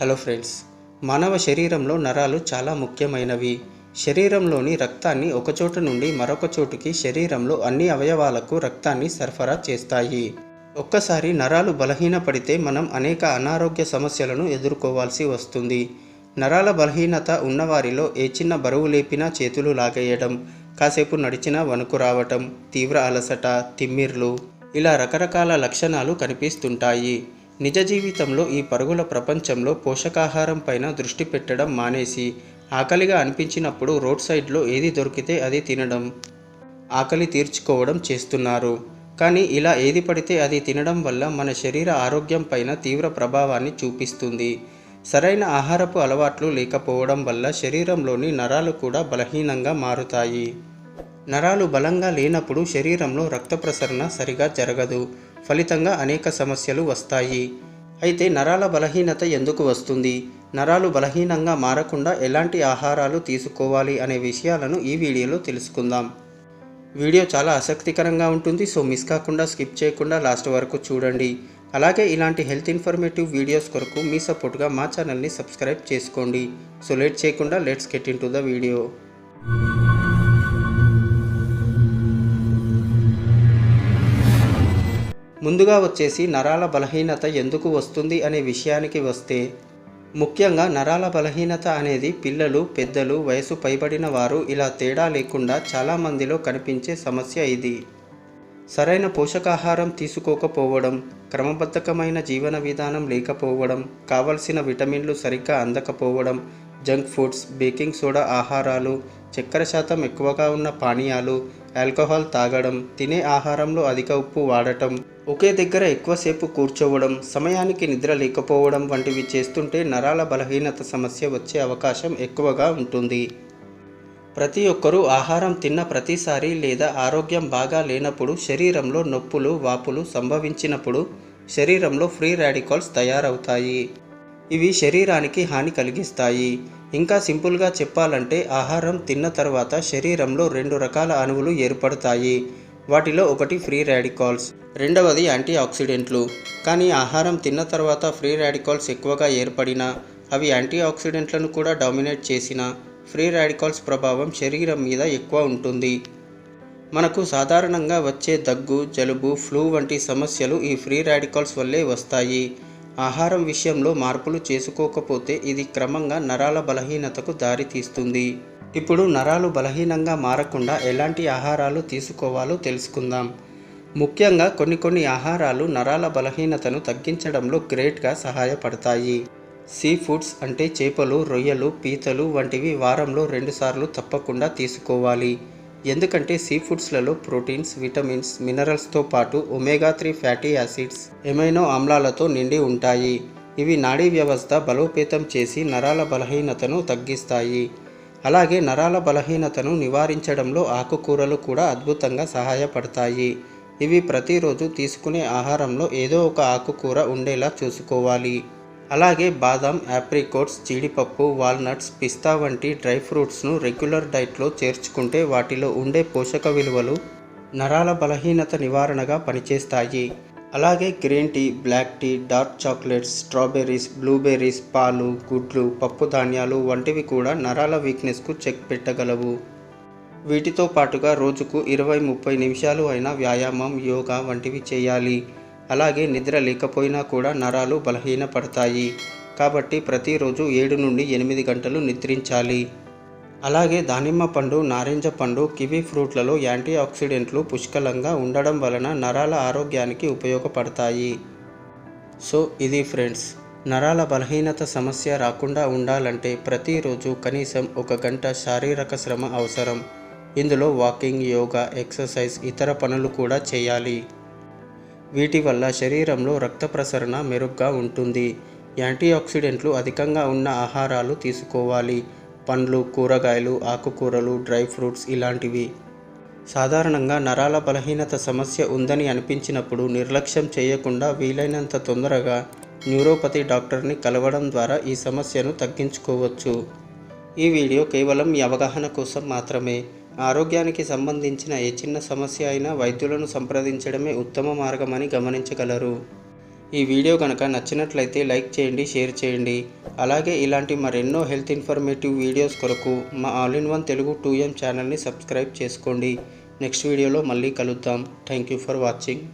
Hello friends మానవ శరీరంలో నరాలు చాలా ముఖ్యమైనవి. శరీరంలోని రక్తాన్ని ఒకచోట నుండి మరొక చోటుకి శరీరంలో అన్ని అవయవాలకు రక్తాన్ని సరఫరా చేస్తాయి. ఒక్కసారి నరాలు బలహీనపడితే మనం అనేక అనారోగ్య సమస్యలను ఎదుర్కోవాల్సి వస్తుంది. నరాల బలహీనత ఉన్నవారిలో ఏ చిన్న బరువు లేపినా చేతులు లాగేయడం కాసేపు నడిచినా వణుకు రావటం తీవ్ర అలసట తిమ్మిర్లు ఇలా రకరకాల లక్షణాలు కనిపిస్తుంటాయి. నిజ జీవితంలో ఈ పరుగుల ప్రపంచంలో పోషకాహారం పైన దృష్టి పెట్టడం మానేసి ఆకలిగా అనిపించినప్పుడు రోడ్ సైడ్లో ఏది దొరికితే అది తినడం ఆకలి తీర్చుకోవడం చేస్తున్నారు. కానీ ఇలా ఏది పడితే అది తినడం వల్ల మన శరీర ఆరోగ్యం పైన తీవ్ర ప్రభావాన్ని చూపిస్తుంది. సరైన ఆహారపు అలవాట్లు లేకపోవడం వల్ల శరీరంలోని నరాలు కూడా బలహీనంగా మారుతాయి. నరాలు బలంగా లేనప్పుడు శరీరంలో రక్త ప్రసరణ సరిగా జరగదు. ఫలితంగా అనేక సమస్యలు వస్తాయి. అయితే నరాల బలహీనత ఎందుకు వస్తుంది? నరాలు బలహీనంగా మారకుండా ఎలాంటి ఆహారాలు తీసుకోవాలి అనే విషయాలను ఈ వీడియోలో తెలుసుకుందాం. వీడియో చాలా ఆసక్తికరంగా ఉంటుంది సో మిస్ కాకుండా స్కిప్ చేయకుండా లాస్ట్ వరకు చూడండి. అలాగే ఇలాంటి హెల్త్ ఇన్ఫర్మేటివ్ వీడియోస్ కొరకు మీ సపోర్ట్గా మా ఛానల్ని సబ్స్క్రైబ్ చేసుకోండి. సో లేట్ చేయకుండా let's get into the video. ముందుగా వచ్చేసి నరాల బలహీనత ఎందుకు వస్తుంది అనే విషయానికి వస్తే ముఖ్యంగా నరాల బలహీనత అనేది పిల్లలు పెద్దలు వయసు పైబడిన వారు ఇలా తేడా లేకుండా చాలామందిలో కనిపించే సమస్య ఇది. సరైన పోషకాహారం తీసుకోకపోవడం క్రమబద్ధకమైన జీవన విధానం లేకపోవడం కావలసిన విటమిన్లు సరిగ్గా అందకపోవడం జంక్ ఫుడ్స్ బేకింగ్ సోడా ఆహారాలు చక్కెర శాతం ఎక్కువగా ఉన్న పానీయాలు ఆల్కహాల్ తాగడం తినే ఆహారంలో అధిక ఉప్పు వాడటం ఒకే దగ్గర ఎక్కువసేపు కూర్చోవడం సమయానికి నిద్ర లేకపోవడం వంటివి చేస్తుంటే నరాల బలహీనత సమస్య వచ్చే అవకాశం ఎక్కువగా ఉంటుంది. ప్రతి ఒక్కరూ ఆహారం తిన్న ప్రతిసారి లేదా ఆరోగ్యం బాగా లేనప్పుడు శరీరంలో నొప్పులు వాపులు సంభవించినప్పుడు శరీరంలో ఫ్రీ రాడికల్స్ తయారవుతాయి. ఇవి శరీరానికి హాని కలిగిస్తాయి. ఇంకా సింపుల్గా చెప్పాలంటే ఆహారం తిన్న తర్వాత శరీరంలో రెండు రకాల అణువులు ఏర్పడతాయి. వాటిలో ఒకటి ఫ్రీ రాడికాల్స్ రెండవది యాంటీ ఆక్సిడెంట్లు కానీ ఆహారం తిన్న తర్వాత ఫ్రీ రాడికాల్స్ ఎక్కువగా ఏర్పడినా అవి యాంటీ ఆక్సిడెంట్లను కూడా డామినేట్ చేసిన ఫ్రీ రాడికాల్స్ ప్రభావం శరీరం మీద ఎక్కువ ఉంటుంది. మనకు సాధారణంగా వచ్చే దగ్గు జలుబు ఫ్లూ వంటి సమస్యలు ఈ ఫ్రీ రాడికాల్స్ వల్లే వస్తాయి. ఆహారం విషయంలో మార్పులు చేసుకోకపోతే ఇది క్రమంగా నరాల బలహీనతకు దారితీస్తుంది. ఇప్పుడు నరాలు బలహీనంగా మారకుండా ఎలాంటి ఆహారాలు తీసుకోవాలో తెలుసుకుందాం. ముఖ్యంగా కొన్ని కొన్ని ఆహారాలు నరాల బలహీనతను తగ్గించడంలో గ్రేట్గా సహాయపడతాయి. సీ ఫుడ్స్ అంటే చేపలు రొయ్యలు పీతలు వంటివి వారంలో రెండుసార్లు తప్పకుండా తీసుకోవాలి. ఎందుకంటే సీ ఫుడ్స్లలో ప్రోటీన్స్ విటమిన్స్ మినరల్స్తో పాటు omega three fatty acids amino ఆమ్లాలతో నిండి ఉంటాయి. ఇవి నాడీ వ్యవస్థ బలోపేతం చేసి నరాల బలహీనతను తగ్గిస్తాయి. అలాగే నరాల బలహీనతను నివారించడంలో ఆకుకూరలు కూడా అద్భుతంగా సహాయపడతాయి. ఇవి ప్రతిరోజు తీసుకునే ఆహారంలో ఏదో ఒక ఆకుకూర ఉండేలా చూసుకోవాలి. అలాగే బాదం యాప్రికోట్స్ జీడిపప్పు వాల్నట్స్ పిస్తా వంటి డ్రై ఫ్రూట్స్ను రెగ్యులర్ డైట్లో చేర్చుకుంటే వాటిలో ఉండే పోషక విలువలు నరాల బలహీనత నివారణగా పనిచేస్తాయి. అలాగే green tea black tea dark chocolates strawberries blueberries పాలు గుడ్లు పప్పు ధాన్యాలు వంటివి కూడా నరాల వీక్నెస్కు చెక్ పెట్టగలవు. వీటితో పాటుగా రోజుకు ఇరవై ముప్పై నిమిషాలు అయిన వ్యాయామం యోగా వంటివి చేయాలి. అలాగే నిద్ర లేకపోయినా కూడా నరాలు బలహీనపడతాయి. కాబట్టి ప్రతిరోజు ఏడు నుండి ఎనిమిది గంటలు నిద్రించాలి. అలాగే దానిమ్మ పండు నారింజ పండు కివీ ఫ్రూట్లలో యాంటీ ఆక్సిడెంట్లు పుష్కలంగా ఉండడం వలన నరాల ఆరోగ్యానికి ఉపయోగపడతాయి. సో ఇది ఫ్రెండ్స్ నరాల బలహీనత సమస్య రాకుండా ఉండాలంటే ప్రతిరోజు కనీసం ఒక గంట శారీరక శ్రమ అవసరం. ఇందులో వాకింగ్ యోగా ఎక్సర్సైజ్ ఇతర పనులు కూడా చేయాలి. వీటి వల్ల శరీరంలో రక్త ప్రసరణ మెరుగ్గా ఉంటుంది. యాంటీ ఆక్సిడెంట్లు అధికంగా ఉన్న ఆహారాలు తీసుకోవాలి. పండ్లు కూరగాయలు ఆకుకూరలు డ్రై ఫ్రూట్స్ ఇలాంటివి. సాధారణంగా నరాల బలహీనత సమస్య ఉందని అనిపించినప్పుడు నిర్లక్ష్యం చేయకుండా వీలైనంత తొందరగా న్యూరోపతి డాక్టర్ని కలవడం ద్వారా ఈ సమస్యను తగ్గించుకోవచ్చు. ఈ వీడియో కేవలం మీ అవగాహన కోసం మాత్రమే. ఆరోగ్యానికి సంబంధించిన ఏ చిన్న సమస్య అయినా వైద్యులను సంప్రదించడమే ఉత్తమ మార్గమని గమనించగలరు. ఈ వీడియో కనుక నచ్చినట్లయితే లైక్ చేయండి షేర్ చేయండి. అలాగే ఇలాంటి మరెన్నో హెల్త్ ఇన్ఫర్మేటివ్ వీడియోస్ కొరకు మా all in one Telugu two M ఛానల్ని సబ్స్క్రైబ్ చేసుకోండి. నెక్స్ట్ వీడియోలో మళ్ళీ కలుద్దాం. Thank you for watching.